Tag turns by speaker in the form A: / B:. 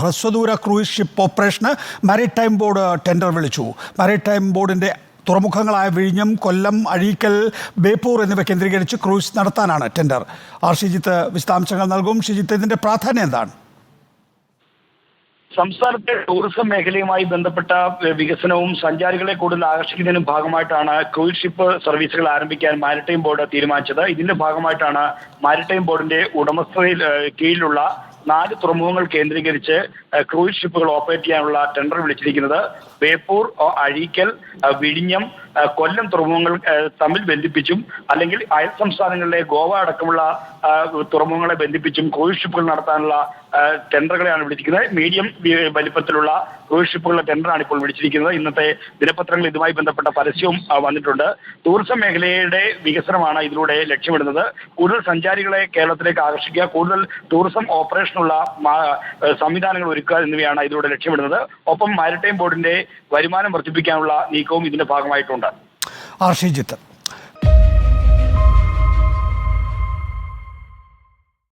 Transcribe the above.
A: ഹ്രസ്വദൂര cruise ship ഓപ്പറേഷന് maritime board tender വിളിച്ചു. Maritime ബോർഡിന്റെ തുറമുഖങ്ങളായ വിഴിഞ്ഞം കൊല്ലം അഴീക്കൽ ബേപ്പൂർ എന്നിവ കേന്ദ്രീകരിച്ച് ക്രൂയിസ് നടത്താനാണ് ടെൻഡർ. ആർ ഷിജിത്ത് വിശദാംശങ്ങൾ നൽകും. ഷിജിത്ത് ഇതിന്റെ പ്രാധാന്യം എന്താണ്?
B: സംസ്ഥാനത്തെ ടൂറിസം മേഖലയുമായി ബന്ധപ്പെട്ട വികസനവും സഞ്ചാരികളെ കൂടുതൽ ആകർഷിക്കുന്നതിനും ഭാഗമായിട്ടാണ് ക്രൂയിസ് ഷിപ്പ് സർവീസുകൾ ആരംഭിക്കാൻ മാരിടൈം ബോർഡ് തീരുമാനിച്ചത്. ഇതിന്റെ ഭാഗമായിട്ടാണ് മാരിടൈം ബോർഡിന്റെ ഉടമസ്ഥതയിൽ കീഴിലുള്ള നാല് തുറമുഖങ്ങൾ കേന്ദ്രീകരിച്ച് ക്രൂയിസ് ഷിപ്പുകൾ ഓപ്പറേറ്റ് ചെയ്യാനുള്ള ടെൻഡർ വിളിച്ചിരിക്കുന്നത്. ബേപ്പൂർ അഴീക്കൽ വിഴിഞ്ഞം കൊല്ലം തുറമുഖങ്ങൾ തമ്മിൽ ബന്ധിപ്പിച്ചും അല്ലെങ്കിൽ അയൽ സംസ്ഥാനങ്ങളിലെ ഗോവ അടക്കമുള്ള തുറമുഖങ്ങളെ ബന്ധിപ്പിച്ചും ക്രൂയിസ് ഷിപ്പുകൾ നടത്താനുള്ള ടെൻഡറുകളെയാണ് വിളിച്ചിരിക്കുന്നത്. മീഡിയം വലിപ്പത്തിലുള്ള ക്രൂയിസ് ഷിപ്പുകളുടെ ടെൻഡറാണ് ഇപ്പോൾ വിളിച്ചിരിക്കുന്നത്. ഇന്നത്തെ ദിനപത്രങ്ങളിൽ ഇതുമായി ബന്ധപ്പെട്ട പരസ്യവും വന്നിട്ടുണ്ട്. ടൂറിസം മേഖലയുടെ വികസനമാണ് ഇതിലൂടെ ലക്ഷ്യമിടുന്നത്. കൂടുതൽ സഞ്ചാരികളെ കേരളത്തിലേക്ക് ആകർഷിക്കുക കൂടുതൽ ടൂറിസം ഓപ്പറേഷനുള്ള ഏഹ്, സംവിധാനങ്ങൾ ഒരുക്കുക എന്നിവയാണ് ഇതിലൂടെ ലക്ഷ്യമിടുന്നത്. ഒപ്പം മാരിടൈം ബോർഡിന്റെ വരുമാനം വർദ്ധിപ്പിക്കാനുള്ള നീക്കവും ഇതിന്റെ ഭാഗമായിട്ടുണ്ട്.
A: ആർ.